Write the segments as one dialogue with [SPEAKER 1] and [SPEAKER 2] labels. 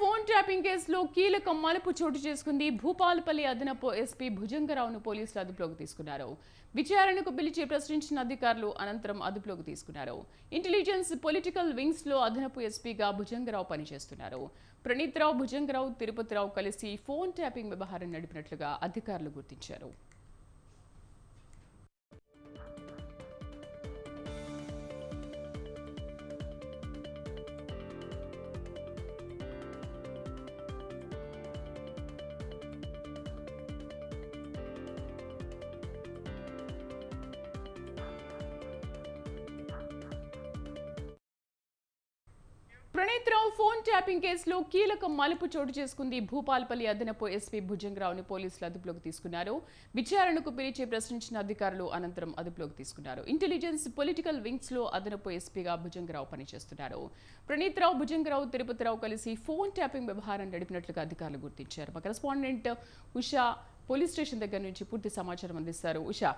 [SPEAKER 1] Phone tapping కేసులో కీలక మలుపు చోటు చేసుకుంది భూపాలపల్లి అదనపు ఎస్పీ భుజంగరావును పోలీసులు అదుపులోకి తీసుకున్నారు. విచారణకు పిలిచి ప్రశ్నించిన అధికారులు అనంతరం అదుపులోకి తీసుకున్నారు. ఇంటెలిజెన్స్ పొలిటికల్ వింగ్స్లో అదనపు ఎస్పీగా భుజంగరావు పనిచేస్తున్నారు. ప్రణీత్ రావు భుజంగరావు తిరుపతిరావు కలిసి ఫోన్ ట్యాపింగ్ వ్యవహారం నడిపినట్లుగా అధికారులు గుర్తించారు. ప్రణీత్రావు ఫోన్ ట్యాపింగ్ కేసులో కీలక మలుపు చోటు చేసుకుంది భూపాల్పల్లి అదనపు ఎస్పీ భుజంగరావుని పోలీసులు అదుపులోకి తీసుకున్నారు. విచారణకు పిలిచి ప్రశ్నించిన అధికారులు అనంతరం అదుపులోకి తీసుకున్నారు. ఇంటెలిజెన్స్ పొలిటికల్ వింగ్స్లో అదనపు ఎస్పీగా భుజంగరావు పనిచేస్తున్నారు. ప్రణీత్ రావు భుజంగరావు తిరుపతిరావు కలిసి ఫోన్ ట్యాపింగ్ వ్యవహారం నడిపినట్లుగా అధికారులు గుర్తించారు. మా కరెస్పాండెంట్ ఉషా పోలీస్ స్టేషన్ దగ్గర నుంచి పూర్తి సమాచారం అందిస్తారు. ఉషా.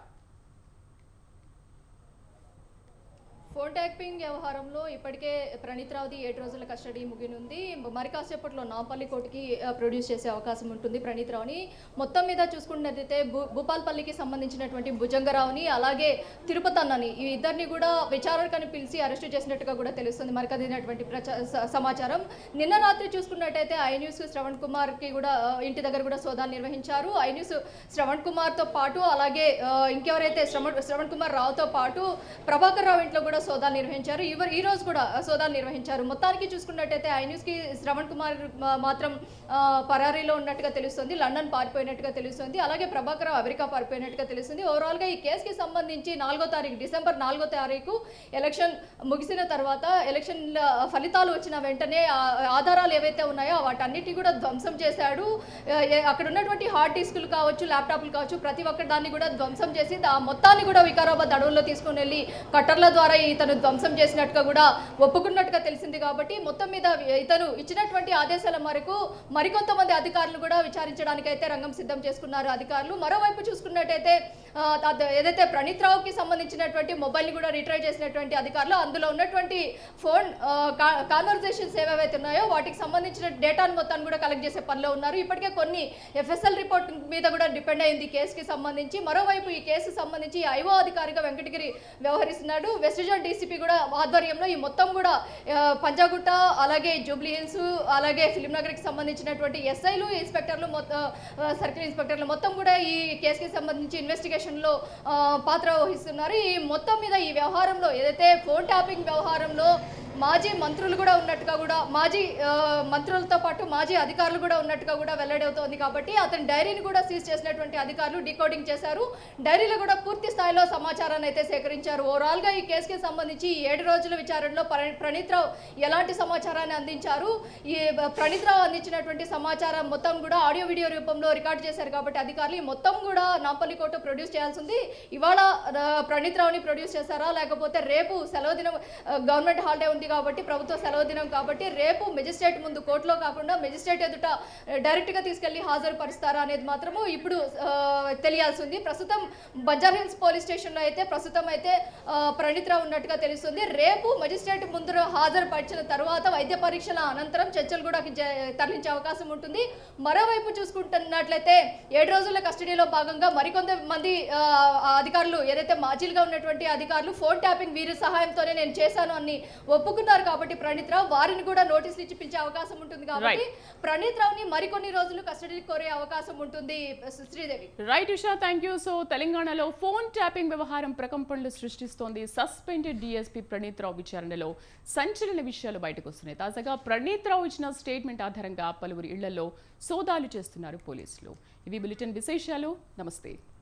[SPEAKER 2] ఫోన్ ట్యాపింగ్ వ్యవహారంలో ఇప్పటికే ప్రణీత్ రావుది ఏడు రోజుల కస్టడీ ముగినుంది. మరి కాసేపట్లో నాంపల్లి కోర్టుకి ప్రొడ్యూస్ చేసే అవకాశం ఉంటుంది ప్రణీత్ రావుని. మొత్తం మీద చూసుకున్నట్లయితే భూ భూపాల్పల్లికి సంబంధించినటువంటి భుజంగరావుని అలాగే తిరుపతి అన్నని ఈ ఇద్దరిని కూడా విచారణకని పిలిచి అరెస్టు చేసినట్టుగా కూడా తెలుస్తుంది. మనకు అందినటువంటి ప్రచా స- సమాచారం. నిన్న రాత్రి చూసుకున్నట్టయితే ఐ న్యూస్ శ్రవణ్ కుమార్కి కూడా ఇంటి దగ్గర కూడా సోదాలు నిర్వహించారు. ఐ న్యూస్ శ్రవణ్ కుమార్తో పాటు అలాగే ఇంకెవరైతే శ్రవణ్ శ్రవణ్ కుమార్ రావుతో పాటు ప్రభాకర్ రావు ఇంట్లో కూడా సోదాలు నిర్వహించారు. ఇవర్ ఈ రోజు కూడా సోదాలు నిర్వహించారు. మొత్తానికి చూసుకున్నట్టయితే ఐ న్యూస్కి శ్రవణ్ కుమార్ మాత్రం పరారీలో ఉన్నట్టుగా తెలుస్తుంది. లండన్ పారిపోయినట్టుగా తెలుస్తుంది. అలాగే ప్రభాకర్ అమెరికా పారిపోయినట్టుగా తెలుస్తుంది. ఓవరాల్గా ఈ కేసుకి సంబంధించి నాలుగో తారీఖు డిసెంబర్ నాలుగో తారీఖు ఎలక్షన్ ముగిసిన తర్వాత ఎలక్షన్ ఫలితాలు వచ్చిన వెంటనే ఆధారాలు ఏవైతే ఉన్నాయో వాటన్నిటి కూడా ధ్వంసం చేశాడు. అక్కడ ఉన్నటువంటి హార్డ్ డిస్కులు కావచ్చు ల్యాప్టాప్లు కావచ్చు ప్రతి ఒక్క దాన్ని కూడా ధ్వంసం చేసి ఆ మొత్తాన్ని కూడా వికారాబాద్ అడవుల్లో తీసుకుని వెళ్ళి కట్టర్ల ద్వారా ఈ ఇతను ధ్వంసం చేసినట్టుగా కూడా ఒప్పుకున్నట్టుగా తెలిసింది కాబట్టి మొత్తం మీద ఇతను ఇచ్చినటువంటి ఆదేశాల మేరకు మరికొంతమంది అధికారులు కూడా విచారించడానికి అయితే రంగం సిద్ధం చేసుకున్నారు అధికారులు. మరోవైపు చూసుకున్నట్టయితే ఏదైతే ప్రణీత్ రావుకి సంబంధించినటువంటి మొబైల్ని కూడా రిట్రై చేసినటువంటి అధికారులు అందులో ఉన్నటువంటి ఫోన్ కాన్వర్జేషన్స్ ఏవైతే ఉన్నాయో వాటికి సంబంధించిన డేటాను మొత్తాన్ని కూడా కలెక్ట్ చేసే పనిలో ఉన్నారు. ఇప్పటికే కొన్ని ఎఫ్ఎస్ఎల్ రిపోర్ట్ మీద కూడా డిపెండ్ అయింది కేసుకి సంబంధించి. మరోవైపు ఈ కేసు సంబంధించి ఐఓ అధికారిగా వెంకటగిరి వ్యవహరిస్తున్నాడు. వెస్ట్ జోన్ డీసీపీ కూడా ఆధ్వర్యంలో ఈ మొత్తం కూడా పంజాగుట్ట అలాగే జూబ్లీ హిల్స్ అలాగే ఫిలిం నగర్కి సంబంధించినటువంటి ఎస్ఐలు ఇన్స్పెక్టర్లు మొత్తం సర్కిల్ ఇన్స్పెక్టర్లు మొత్తం కూడా ఈ కేసుకి సంబంధించి ఇన్వెస్టిగేషన్లో పాత్ర వహిస్తున్నారు. ఈ మొత్తం మీద ఈ వ్యవహారంలో ఏదైతే ఫోన్ ట్యాపింగ్ వ్యవహారంలో మాజీ మంత్రులు కూడా ఉన్నట్టుగా కూడా మాజీ మంత్రులతో పాటు మాజీ అధికారులు కూడా ఉన్నట్టుగా కూడా వెల్లడవుతోంది కాబట్టి అతని డైరీని కూడా సీజ్ చేసినటువంటి అధికారులు డీకోడింగ్ చేశారు. డైరీలో కూడా పూర్తి స్థాయిలో సమాచారాన్ని అయితే సేకరించారు. ఓవరాల్గా ఈ కేసుకి సంబంధించి ఏడు రోజుల విచారణలో ప్రణీత్రావు ప్రణీత్ రావు ఎలాంటి సమాచారాన్ని అందించారు? ఈ ప్రణీత్రావు ప్రణీత్ రావు అందించినటువంటి సమాచారం మొత్తం కూడా ఆడియో వీడియో రూపంలో రికార్డ్ చేశారు కాబట్టి అధికారులు మొత్తం కూడా నాంపల్లి కోర్టు ప్రొడ్యూస్ చేయాల్సింది. ఇవాళ ప్రణీత్రావుని ప్రణీత్ రావుని ప్రొడ్యూస్ చేశారా? లేకపోతే రేపు సెలవు దినం గవర్నమెంట్ హాలిడే ఉంది? కాబట్టి ప్రభుత్వ సెలవు దినం కాబట్టి రేపు మెజిస్ట్రేట్ ముందు కోర్టులో కాకుండా మెజిస్ట్రేట్ ఎదుట డైరెక్ట్గా తీసుకెళ్ళి హాజరుపరుస్తారా అనేది మాత్రము ఇప్పుడు తెలియాల్సి ఉంది ప్రస్తుతం బజార్ హిల్స్ పోలీస్ స్టేషన్లో అయితే ప్రస్తుతం అయితే ఆ, ఉన్నట్టుగా తెలుస్తుంది. రేపు మెజిస్ట్రేట్ ముందు హాజరుపరిచిన తర్వాత వైద్య పరీక్షల అనంతరం చర్చలు కూడా తరలించే అవకాశం ఉంటుంది. మరోవైపు చూసుకుంటున్నట్లయితే ఏడు రోజుల కస్టడీలో భాగంగా మరికొంత మంది అధికారులు ఏదైతే మాజీలుగా ఉన్నటువంటి అధికారులు ఫోన్ ట్యాపింగ్ వీరి సహాయంతోనే నేను చేశాను అని ఒప్పు ఒప్పుకున్నారు కాబట్టి ప్రణీత్ రావు వారిని కూడా నోటీసులు ఇచ్చి పిలిచే అవకాశం ఉంటుంది కాబట్టి ప్రణీత్ రావుని మరికొన్ని రోజులు కస్టడీకి కోరే అవకాశం ఉంటుంది Sridevi.
[SPEAKER 1] Right Usha thank you so తెలంగాణలో ఫోన్ ట్యాపింగ్ వ్యవహారం ప్రకంపనలు సృష్టిస్తోంది. సస్పెండెడ్ డిఎస్పీ ప్రణీత్ రావు విచారణలో సంచలన విషయాలు బయటకు వస్తున్నాయి. తాజాగా ప్రణీత్ రావు ఇచ్చిన స్టేట్మెంట్ ఆధారంగా పలువురు ఇళ్ళలో సోదాలు చేస్తున్నారు పోలీసులు. ఇవి బులెటిన్ విశేషాలు. నమస్తే.